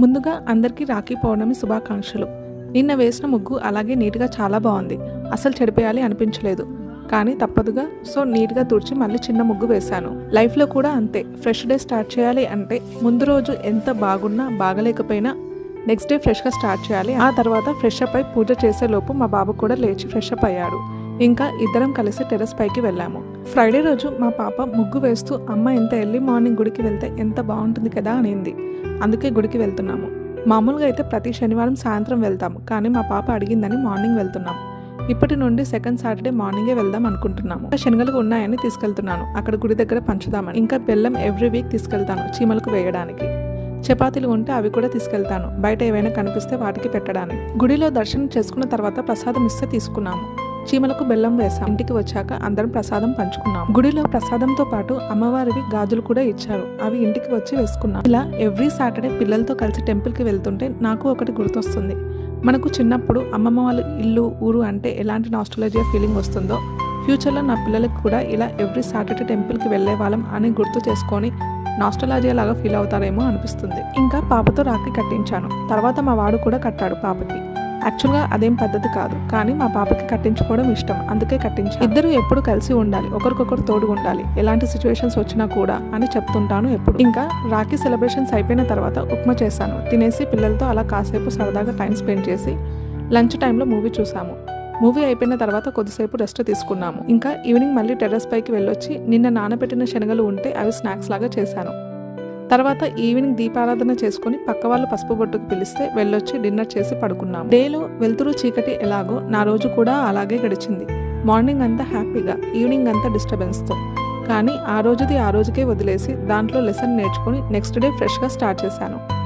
ముందుగా అందరికీ రాఖీ పౌర్ణమి శుభాకాంక్షలు. నిన్న వేసిన ముగ్గు అలాగే నీట్గా చాలా బాగుంది. అసలు చెడిపోయాలి అనిపించలేదు. కానీ తప్పదుగా. సో నీట్గా తుడిచి మళ్ళీ చిన్న ముగ్గు వేశాను. లైఫ్లో కూడా అంతే. ఫ్రెష్ డే స్టార్ట్ చేయాలి అంటే ముందు రోజు ఎంత బాగున్నా బాగలేకపోయినా నెక్స్ట్ డే ఫ్రెష్గా స్టార్ట్ చేయాలి. ఆ తర్వాత ఫ్రెష్ అప్ అయి పూజ చేసే లోపు మా బాబు కూడా లేచి ఫ్రెష్ అప్ అయ్యాడు. ఇంకా ఇద్దరం కలిసి టెర్రస్ పైకి వెళ్ళాము. ఫ్రైడే రోజు మా పాప ముగ్గు వేస్తూ అమ్మ ఎంత ఎర్లీ మార్నింగ్ గుడికి వెళ్తే ఎంత బాగుంటుంది కదా అనింది. అందుకే గుడికి వెళ్తున్నాము. మామూలుగా అయితే ప్రతి శనివారం సాయంత్రం వెళ్తాము కానీ మా పాప అడిగిందని మార్నింగ్ వెళ్తున్నాము ఇప్పటి నుండి సెకండ్ సాటర్డే మార్నింగే వెళ్దాం అనుకుంటున్నాము. ఇంకా శనగలు ఉన్నాయని తీసుకెళ్తున్నాను. అక్కడ గుడి దగ్గర పంచుదామని. ఇంకా బెల్లం ఎవ్రీ వీక్ తీసుకెళ్తాను చీమలకు వేయడానికి. చపాతీలు ఉంటే అవి కూడా తీసుకెళ్తాను. బయట ఏవైనా కనిపిస్తే వాటికి పెట్టడానికి. గుడిలో దర్శనం చేసుకున్న తర్వాత ప్రసాదం ఇస్తే తీసుకున్నాము. చీమలకు బెల్లం వేసాం ఇంటికి వచ్చాక అందరం ప్రసాదం పంచుకున్నాం. గుడిలో ప్రసాదంతో పాటు అమ్మవారివి గాజులు కూడా ఇచ్చారు. అవి ఇంటికి వచ్చి వేసుకున్నాం. ఇలా ఎవ్రీ సాటర్డే పిల్లలతో కలిసి టెంపుల్కి వెళ్తుంటే నాకు ఒకటి గుర్తొస్తుంది. మనకు చిన్నప్పుడు అమ్మమ్మ వాళ్ళ ఇల్లు ఊరు అంటే ఎలాంటి నాస్ట్రాలజీ ఫీలింగ్ వస్తుందో ఫ్యూచర్లో నా పిల్లలకు కూడా ఇలా ఎవ్రీ సాటర్డే టెంపుల్కి వెళ్ళే వాళ్ళం అని గుర్తు చేసుకొని నాస్ట్రాలజియా లాగా ఫీల్ అవుతారేమో అనిపిస్తుంది. ఇంకా పాపతో రాఖీ కట్టించాను. తర్వాత మా వాడు కూడా కట్టాడు పాపకి. యాక్చువల్గా అదేం పద్ధతి కాదు. కానీ మా పాపకి కట్టించుకోవడం ఇష్టం. అందుకే కట్టించాను. ఇద్దరు ఎప్పుడు కలిసి ఉండాలి. ఒకరికొకరు తోడు ఉండాలి. ఎలాంటి సిచ్యువేషన్స్ వచ్చినా కూడా అని చెప్తుంటాను ఎప్పుడు. ఇంకా రాఖీ సెలబ్రేషన్స్ అయిపోయిన తర్వాత ఉప్మా చేశాను. తినేసి పిల్లలతో అలా కాసేపు సరదాగా టైం స్పెండ్ చేసి లంచ్ టైంలో మూవీ చూసాము మూవీ అయిపోయిన తర్వాత కొద్దిసేపు రెస్ట్ తీసుకున్నాము. ఇంకా ఈవినింగ్ మళ్ళీ టెర్రస్ పైకి వెళ్ళొచ్చి నిన్న నానబెట్టిన శనగలు ఉంటే అవి స్నాక్స్ లాగా చేశాను. తర్వాత ఈవినింగ్ దీపారాధన చేసుకుని పక్క వాళ్ళు పసుపు బొట్టుకు పిలిస్తే వెళ్ళొచ్చి డిన్నర్ చేసి పడుకున్నాం డేలో వెలుతురు చీకటి ఎలాగో నా రోజు కూడా అలాగే గడిచింది. మార్నింగ్ అంతా హ్యాపీగా ఈవినింగ్ అంతా డిస్టర్బెన్స్తో. కానీ ఆ రోజుది ఆ రోజుకే వదిలేసి దాంట్లో లెసన్ నేర్చుకుని నెక్స్ట్ డే ఫ్రెష్గా స్టార్ట్ చేశాను.